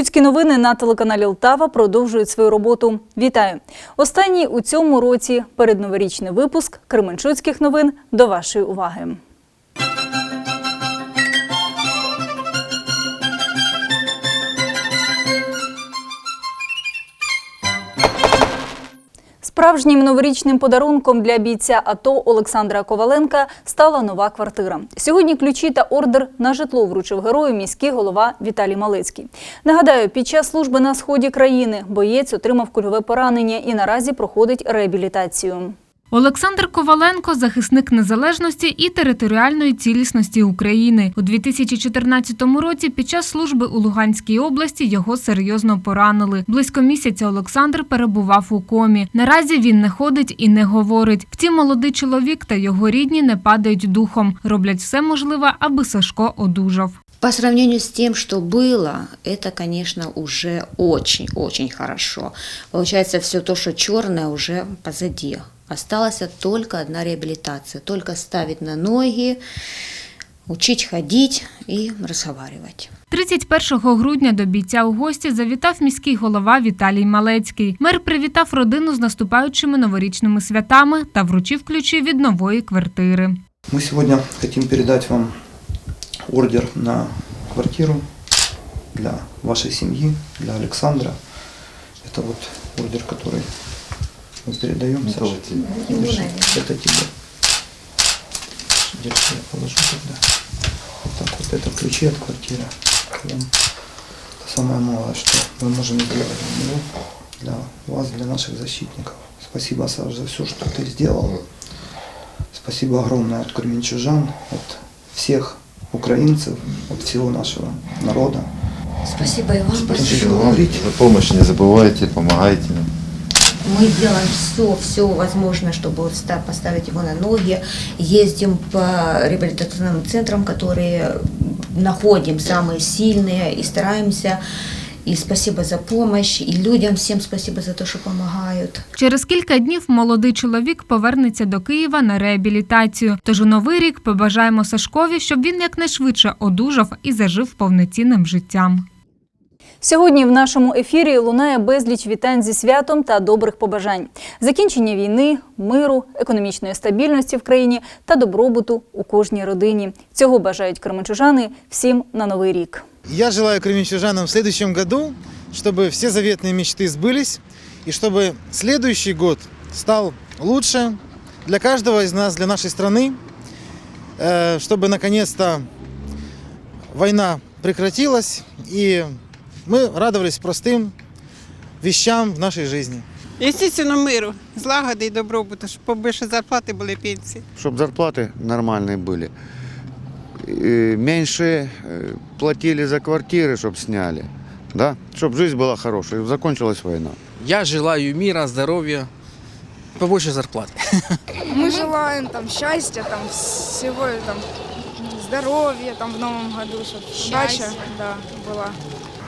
Кременчуцькі новини на телеканалі Лтава продовжують свою роботу. Вітаю! Останній у цьому році передноворічний випуск Кременчуцьких новин до вашої уваги. Справжнім новорічним подарунком для бійця АТО Олександра Коваленка стала нова квартира. Сьогодні ключі та ордер на житло вручив герою міський голова Віталій Малецький. Нагадаю, під час служби на сході країни боєць отримав кульове поранення і наразі проходить реабілітацію. Олександр Коваленко захисник незалежності і територіальної цілісності України. У 2014 році під час служби у Луганській області його серйозно поранили. Близько місяця Олександр перебував у комі. Наразі він не ходить і не говорить. Втім, молодий чоловік та його рідні не падають духом, роблять все можливе, аби Сашко одужав. По сравнению с тем, что было, это, конечно, уже очень-очень хорошо. Получается, все то, что черное, уже позади. Осталась только одна реабилитация. Только ставить на ноги, учить ходить и разговаривать. 31 грудня до бійця у гості завітав міський голова Віталій Малецький. Мер привітав родину з наступаючими новорічними святами та вручив ключі від нової квартири. Мы сегодня хотим передать вам ордер на квартиру для вашей семьи, для Александра. Это вот ордер, который мы передаем. Саша, держи. Это тебе. Держи, я положу тогда. Вот так вот, это ключи от квартиры. Это самое малое, что мы можем сделать для него, для вас, для наших защитников. Спасибо, Саш, за все, что ты сделал. Спасибо огромное от кременчужан, от всех украинцев, от всего нашего народа. Спасибо и вам Спасибо большое. вам. Говорите. За помощь не забывайте, помогайте нам. Мы делаем все, все возможное, чтобы вот ста- поставить его на ноги. Ездим по реабилитационным центрам, которые находим самые сильные и стараемся. И спасибо за помощь, и людям всем спасибо за то, что помогают. Через кілька днів молодий чоловік повернеться до Києва на реабілітацію. Тож у новий рік побажаємо Сашкові, щоб він якнайшвидше одужав і зажив повноцінним життям. Сьогодні в нашому ефірі лунає безліч вітань зі святом та добрих побажань, закінчення війни, миру, економічної стабільності в країні та добробуту у кожній родині. Цього бажають кременчужани всім на новий рік. Я желаю кременчужанам в следующем году, чтобы все заветные мечты сбылись, и чтобы следующий год стал лучше для каждого из нас, для нашей страны, э, чтобы наконец-то война прекратилась, и мы радовались простым вещам в нашей жизни. Естественно, миру, злагоди і добробуту, щоб побільше зарплати були пенсії. чтобы зарплаты нормальные были. И меньше э, платили за квартиры, чтобы сняли. Да? Чтобы жизнь была хорошая. И закончилась война. Я желаю мира, здоровья, побольше зарплат. Мы желаем там счастья, там всего там здоровья там в новом году, чтобы удача да, была.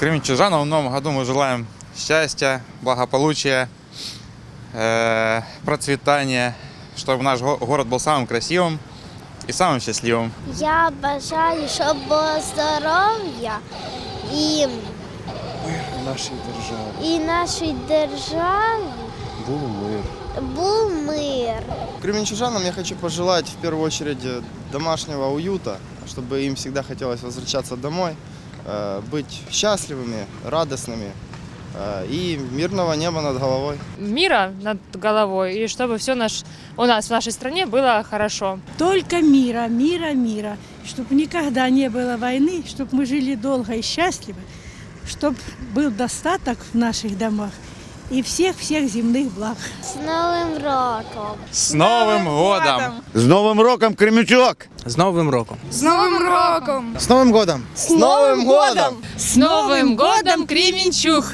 Кременчужанам в новом году мы желаем счастья, благополучия, э, процветания, чтобы наш го- город был самым красивым и самым счастливым. Я бажаю, щоб було здоров'я і, Нашей державы і нашій державі был мир. був мир. Кременчужанам я хочу пожелать в первую очередь э, домашнего уюта, чтобы им всегда хотелось возвращаться домой, э, быть счастливыми, радостными э, и мирного неба над головой. мира над головой, и чтобы все наш, у нас в нашей стране было хорошо. Только мира, мира, мира. Чтобы никогда не было войны, чтобы мы жили долго и счастливо, чтобы был достаток в наших домах и всех-всех земных благ. З Новим роком! С Новым годом! С Новым роком, Кремючок! С Новым роком! С Новым роком! С Новым годом! С Новым годом! С Новым годом, Кременчуг!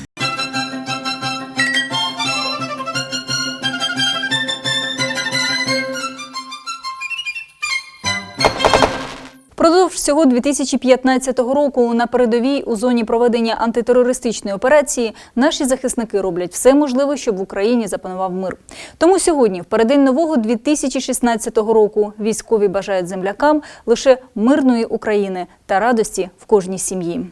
Всього 2015 року на передовій у зоні проведення антитерористичної операції наші захисники роблять все можливе, щоб в Україні запанував мир. Тому сьогодні, в переддень нового 2016 року, військові бажають землякам лише мирної України та радості в кожній сім'ї.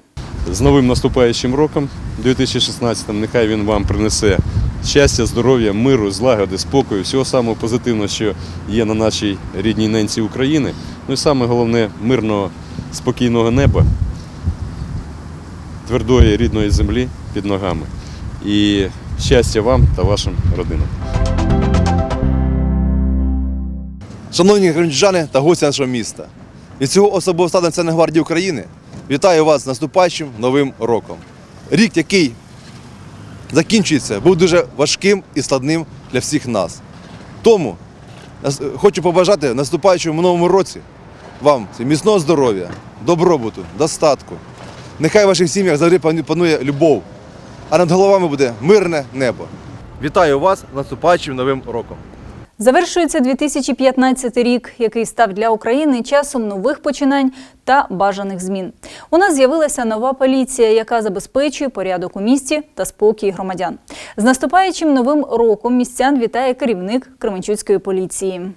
З новим наступаючим роком 2016 нехай він вам принесе щастя, здоров'я, миру, злагоди, спокою, всього самого позитивного, що є на нашій рідній ненці України. Ну і саме головне мирного, спокійного неба, твердої рідної землі під ногами. І щастя вам та вашим родинам. Шановні громадяни та гості нашого міста, від цього особового складу Національної гвардії України вітаю вас з наступаючим новим роком. Рік, який закінчується, був дуже важким і складним для всіх нас. Тому хочу побажати наступаючому новому році вам міцного здоров'я, добробуту, достатку. Нехай в ваших сім'ях завжди панує любов, а над головами буде мирне небо. Вітаю вас з наступаючим новим роком. Завершується 2015 рік, який став для України часом нових починань та бажаних змін. У нас з'явилася нова поліція, яка забезпечує порядок у місті та спокій громадян. З наступаючим новим роком містян вітає керівник Кременчуцької поліції.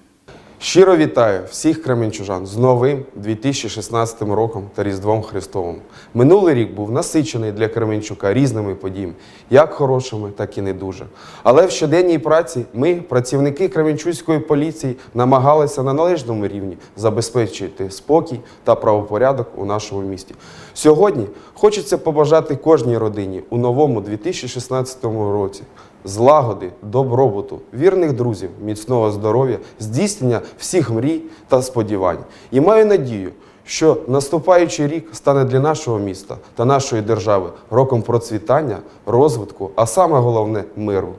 Щиро вітаю всіх кременчужан з новим 2016 роком та Різдвом Христовим. Минулий рік був насичений для Кременчука різними подіями, як хорошими, так і не дуже. Але в щоденній праці ми, працівники Кременчуцької поліції, намагалися на належному рівні забезпечити спокій та правопорядок у нашому місті. Сьогодні хочеться побажати кожній родині у новому 2016 році злагоди, добробуту, вірних друзів, міцного здоров'я, здійснення всіх мрій та сподівань. І маю надію, що наступаючий рік стане для нашого міста та нашої держави роком процвітання, розвитку, а саме головне миру.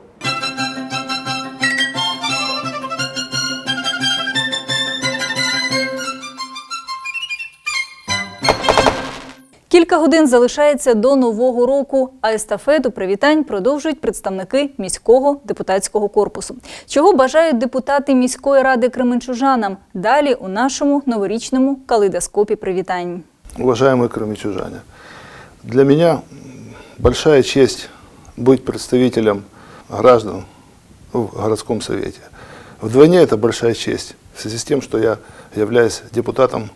Кілька годин залишається до нового року, а естафету привітань продовжують представники міського депутатського корпусу. Чого бажають депутати міської ради Кременчужанам? Далі у нашому новорічному калейдоскопі привітань. Уважаемые крымчужане, для меня большая честь быть представителем граждан в городском совете. Вдвойне это большая честь в связи с тем, что я являюсь депутатом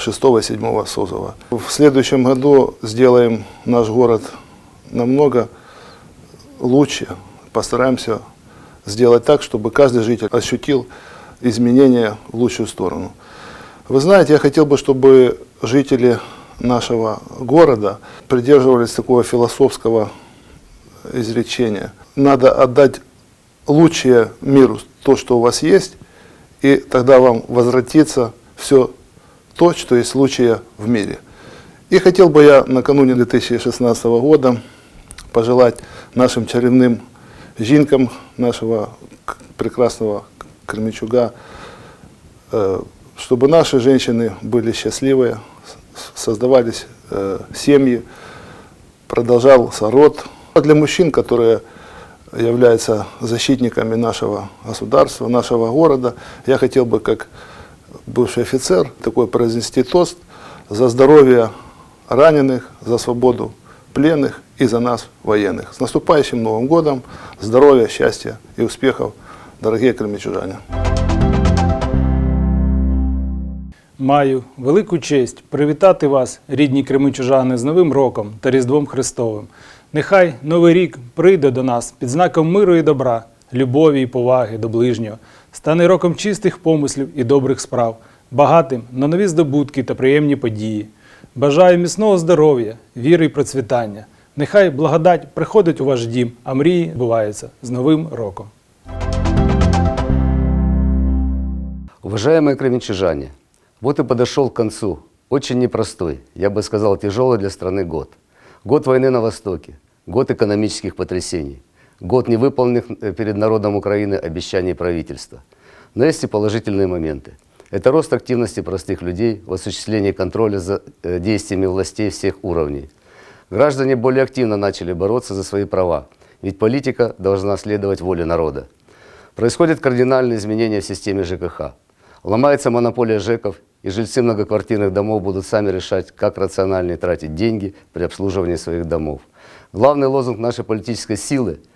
6-7 созыва. В следующем году сделаем наш город намного лучше. Постараемся сделать так, чтобы каждый житель ощутил изменения в лучшую сторону. Вы знаете, я хотел бы, чтобы жители нашего города придерживались такого философского изречения. Надо отдать лучшее миру то, что у вас есть, и тогда вам возвратится все то, что есть лучшее в мире. И хотел бы я накануне 2016 года пожелать нашим чаревным жинкам нашего прекрасного Кременчуга, э, чтобы наши женщины были счастливые, создавались э, семьи, продолжался род. А Для мужчин, которые являются защитниками нашего государства, нашего города, я хотел бы, как бывший офицер, такой произнести тост за здоровье раненых, за свободу пленных и за нас, военных. С наступающим Новым годом, здоровья, счастья и успехов, дорогие кременчужане! Маю велику честь привітати вас, рідні кременчужани, з Новим роком та Різдвом Христовим. Нехай Новий рік прийде до нас під знаком миру і добра, любові і поваги до ближнього, стане роком чистих помислів і добрих справ, багатим на нові здобутки та приємні події. Бажаю міцного здоров'я, віри і процвітання. Нехай благодать приходить у ваш дім, а мрії збуваються з Новим роком. Уважаемые кременчужане, вот и подошел к концу очень непростой, я бы сказал, тяжелый для страны год. Год войны на Востоке, год экономических потрясений, Год невыполненных э, перед народом Украины обещаний правительства. Но есть и положительные моменты. Это рост активности простых людей в осуществлении контроля за э, действиями властей всех уровней. Граждане более активно начали бороться за свои права, ведь политика должна следовать воле народа. Происходят кардинальные изменения в системе ЖКХ. Ломается монополия ЖЭКов, и жильцы многоквартирных домов будут сами решать, как рациональнее тратить деньги при обслуживании своих домов. Главный лозунг нашей политической силы –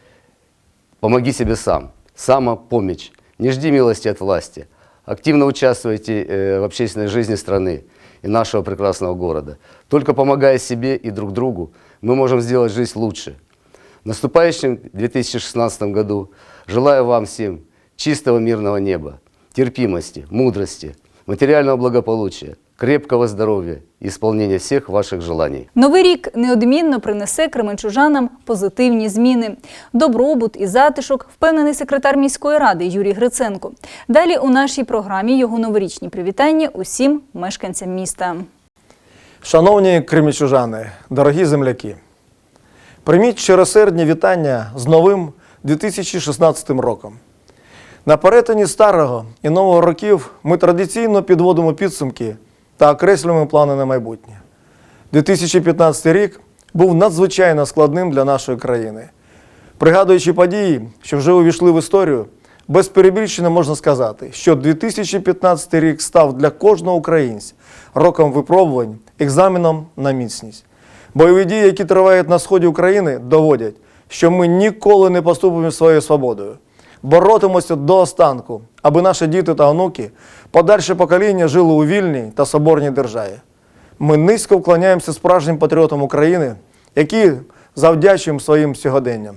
«Помоги себе сам». Самопомощь. Не жди милости от власти. Активно участвуйте э, в общественной жизни страны. и нашего прекрасного города. Только помогая себе и друг другу, мы можем сделать жизнь лучше. В наступающем 2016 году желаю вам всем чистого мирного неба, терпимости, мудрости, материального благополучия, крепкого здоровья и исполнения всех ваших желаний. Новий рік неодмінно принесе кременчужанам позитивні зміни. Добробут і затишок, впевнений секретар міської ради Юрій Гриценко. Далі у нашій програмі його новорічні привітання усім мешканцям міста. Шановні кремічужани, дорогі земляки, прийміть щиросердні вітання з новим 2016 роком. На перетині старого і нового років ми традиційно підводимо підсумки та окреслюємо плани на майбутнє. 2015 рік був надзвичайно складним для нашої країни. Пригадуючи події, що вже увійшли в історію, без перебільшення можна сказати, що 2015 рік став для кожного українця роком випробувань, екзаменом на міцність. Бойові дії, які тривають на сході України, доводять, що ми ніколи не поступимо своєю свободою. Боротимося до останку, аби наші діти та онуки, подальше покоління жили у вільній та соборній державі. Ми низько вклоняємося справжнім патріотам України, які завдячуємо своїм сьогоденням.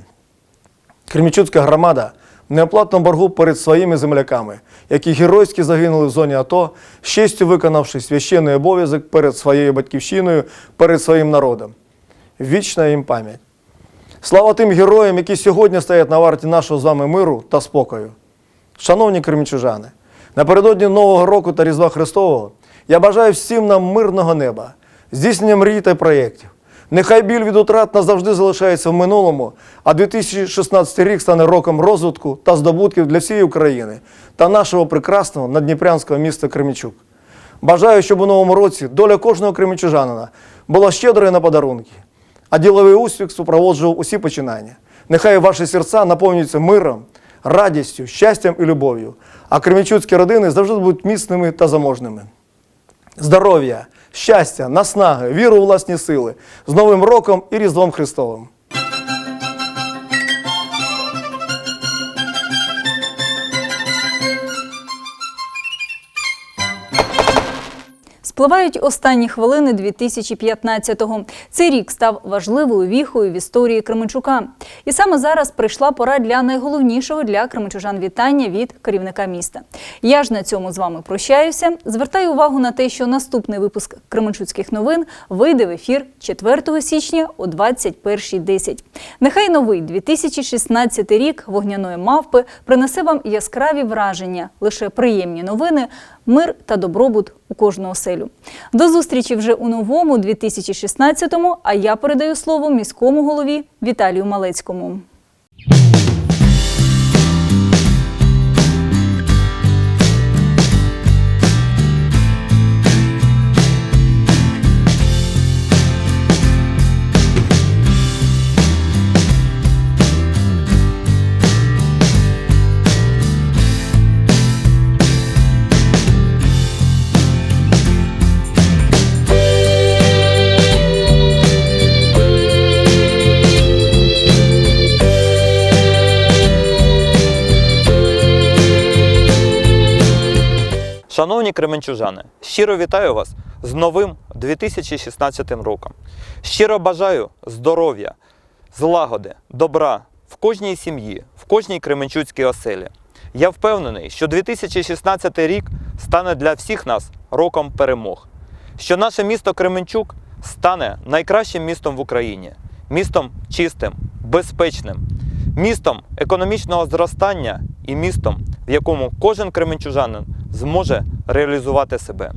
Кремічуцька громада в неоплатному боргу перед своїми земляками, які геройськи загинули в зоні АТО, з виконавши священний обов'язок перед своєю батьківщиною, перед своїм народом. Вічна їм пам'ять. Слава тим героям, які сьогодні стоять на варті нашого з вами миру та спокою. Шановні кремічужани, напередодні Нового року та Різдва Христового я бажаю всім нам мирного неба, здійснення мрій та проєктів. Нехай біль від утрат назавжди залишається в минулому, а 2016 рік стане роком розвитку та здобутків для всієї України та нашого прекрасного надніпрянського міста Кремічук. Бажаю, щоб у новому році доля кожного кремічужанина була щедрою на подарунки, а діловий успіх супроводжував усі починання. Нехай ваші серця наповнюються миром, радістю, щастям і любов'ю, а кремічуцькі родини завжди будуть міцними та заможними. Здоров'я, щастя, наснаги, віру у власні сили з Новим роком і Різдвом Христовим. Спливають останні хвилини 2015-го. Цей рік став важливою віхою в історії Кременчука. І саме зараз прийшла пора для найголовнішого для кременчужан вітання від керівника міста. Я ж на цьому з вами прощаюся. Звертаю увагу на те, що наступний випуск Кременчуцьких новин вийде в ефір 4 січня о 21.10. Нехай новий 2016 рік вогняної мавпи принесе вам яскраві враження, лише приємні новини, мир та добробут у кожну оселю. До зустрічі вже у новому 2016-му, а я передаю слово міському голові Віталію Малецькому. Шановні кременчужани, щиро вітаю вас з новим 2016 роком. Щиро бажаю здоров'я, злагоди, добра в кожній сім'ї, в кожній кременчуцькій оселі. Я впевнений, що 2016 рік стане для всіх нас роком перемог, що наше місто Кременчук стане найкращим містом в Україні, містом чистим, безпечним, містом економічного зростання і містом, в якому кожен кременчужанин зможе реалізувати себе.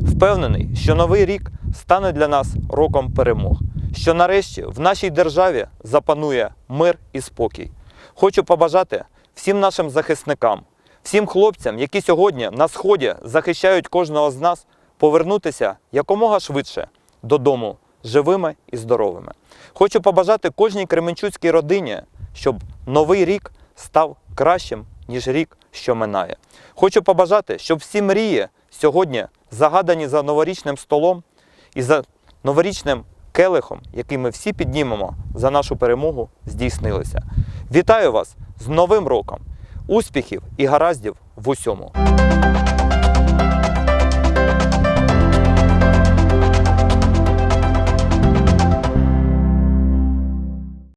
Впевнений, що новий рік стане для нас роком перемог, що нарешті в нашій державі запанує мир і спокій. Хочу побажати всім нашим захисникам, всім хлопцям, які сьогодні на сході захищають кожного з нас, повернутися якомога швидше додому живими і здоровими. Хочу побажати кожній кременчуцькій родині, щоб новий рік став кращим, ніж рік, що минає. Хочу побажати, щоб всі мрії сьогодні загадані за новорічним столом і за новорічним келихом, який ми всі піднімемо за нашу перемогу, здійснилися. Вітаю вас з Новим роком! Успіхів і гараздів в усьому!